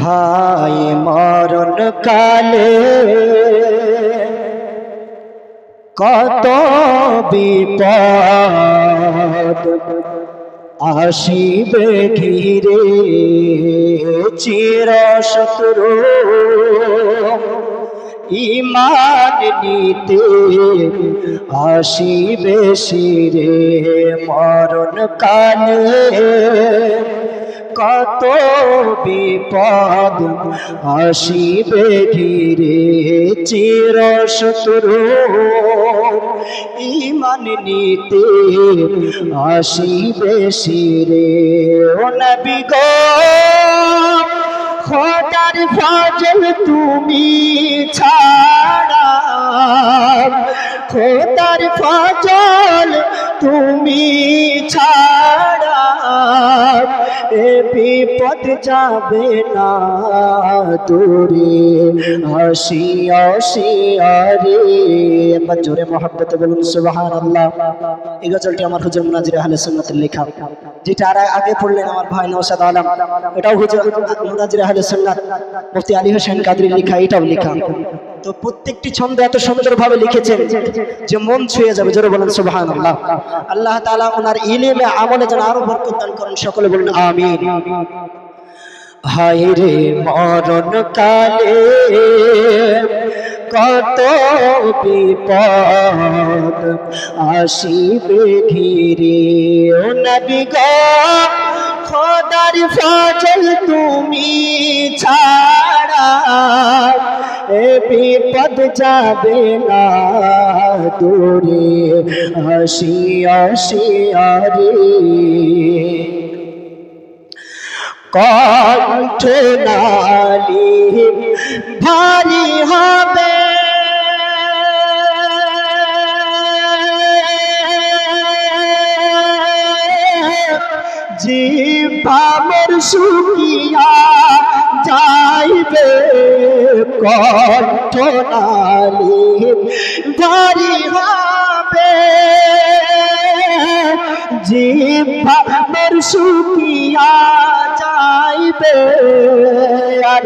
High মরণ কালে কত বিপদ আসিবে ঘিরে চির শত্রু ইমান নিতে আসিবে শিরে মরণ কালে কত বিপদ আসিবে ঘিরে চির শত্রু ইমান নিতে আসিবে শিরে ও নবী খোদার ফাজল তুমি ছাড়া। খোদার ফাজল তুমি ছাড়া এ বিপদ যাবে না দূরে। হাসি রে একবার জোরে মহাব্বতে বলুন সুবাহান আল্লাহ এই গজলটি আমার হুজুর মুনাজির আহলে সুন্নাতের লেখা। যেটা আর আগে পড়লেন আমার ভাই নওশাদ আলম। এটাও হুজুর মুনাজির আহলে সুন্নাত। মুফতি আলী হোসেন কাদরির লেখা, এটাও লেখা। তো প্রত্যেকটি ছন্দ এত সুন্দরভাবে লিখেছেন যে মন ছুঁয়ে যাবে। জোরে বলেন সুবহান আল্লাহ আল্লাহ তাআলা ওনার ইলমে, আমলে যেন আরও বরকত করেন, সকলে বলেন, আমিন। হায় রে মরণ কালে কত বিপদ আসিবে ঘিরে। ও নবী খোদার ফজল তুমি এ বিপদ যাবে না দূরে। হাসি হাসি কণ্ঠ নালি ভারী হবে জিভামের শুকিয়া যাইবে কণ্ঠ নালি ভারী হবে। জিভামের শুকিয়া যাইবে, আর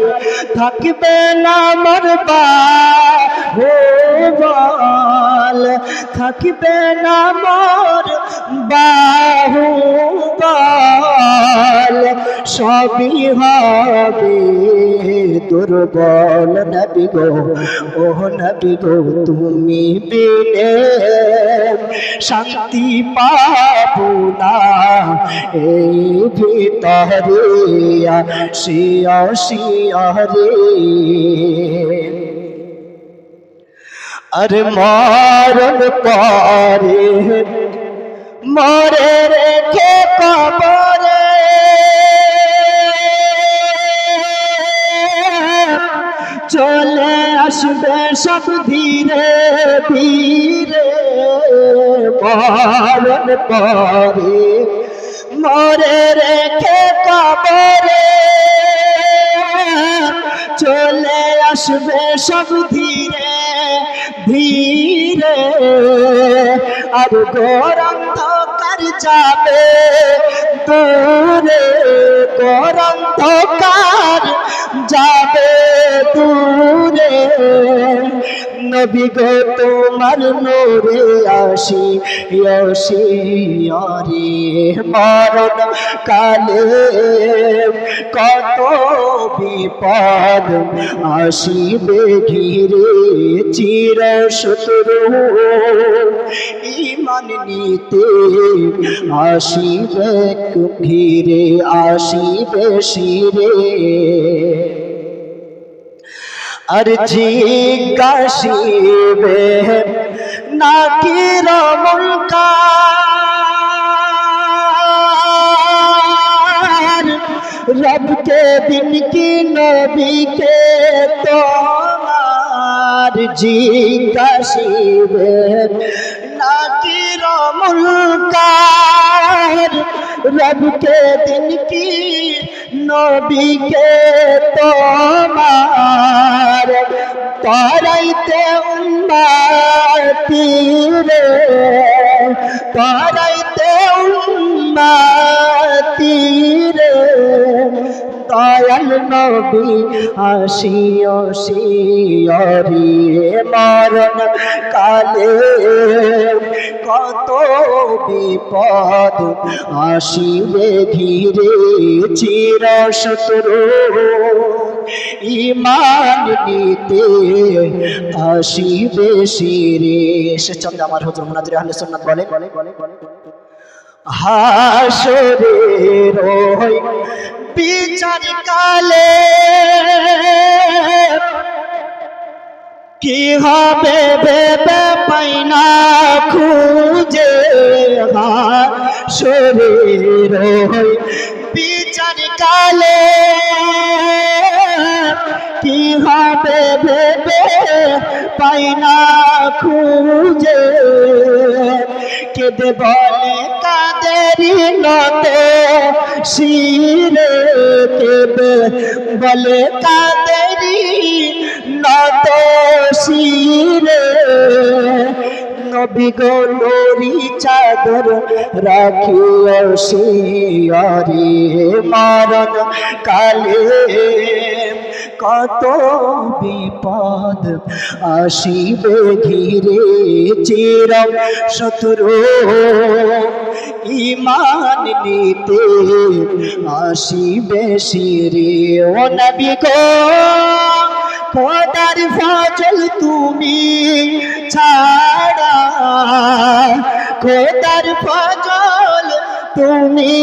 থাকবে না মরবা বল থাকবে না মর বাহু বল সবই হবে দুর্বল নবী গো, ও নবী গো, তুমি বিনে শান্তি পাবো না। এই ভিতরে শিয়া শিয়া রে। আরে মরণ পরে মরে রেখে কবরে। চলে আসবে সব ধীরে ধীরে, মরণ পরে মরে রেখে কবরে। চলে আসবে সব ধীরে ধীরে আর গরন্ধকার যাবে। দূরে গরন্ধকার যাবে দূরে নবী গো, তোমার নোরে আসি আসি আরে মরণ কালে। কত বিপদ আসিবে ঘিরে চির শত্রু। ইমান নিতে আসিবে ঘিরে, আসিবে শিরে। আর জিজ্ঞাসিবে, নাকি রমন রবকে দিন কি নবীকে তোমার জিজ্ঞাসিবে, নাকি রমন রবকে দিন কি নবীকে তোমার তারাইতে উম্মাতি রে তারাইতে দয়াল নবী আসিও শিয়রি মরণ কালে কত বিপদ আসিবে ধীরে চির শত্রু ইমান নিতে আসিবে শিরে। সে চন্দ্র আমার হজর মনাজির আহলে সুন্নাত বলে হাসরের বিচার কালে কি হবে ভেবে পাই না খুঁজে ওই বিচার কালে কি হবে ভেবে পাই না খুঁজে। কেঁদে বলে কাদেরি নতে শিরে কেঁদে? বলে কাদেরি নত শিরে? নবী গো লোরি চাদর রাখিও শিয়রি মারণ কালে। কত বিপদ আসিবে ধীরে চির শত্রু। ইমান নিতে আসিবে শিরে। ও নবী গো খোদার ফজল তুমি ছাড়া। খোদার ফজল তুমি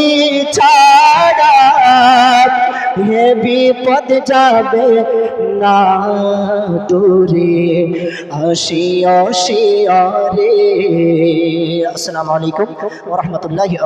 ছাড়া। হে বিপদ যাবে না দূরে। আসি আসি রে আসসালামু আলাইকুম ওয়া রাহমাতুল্লাহি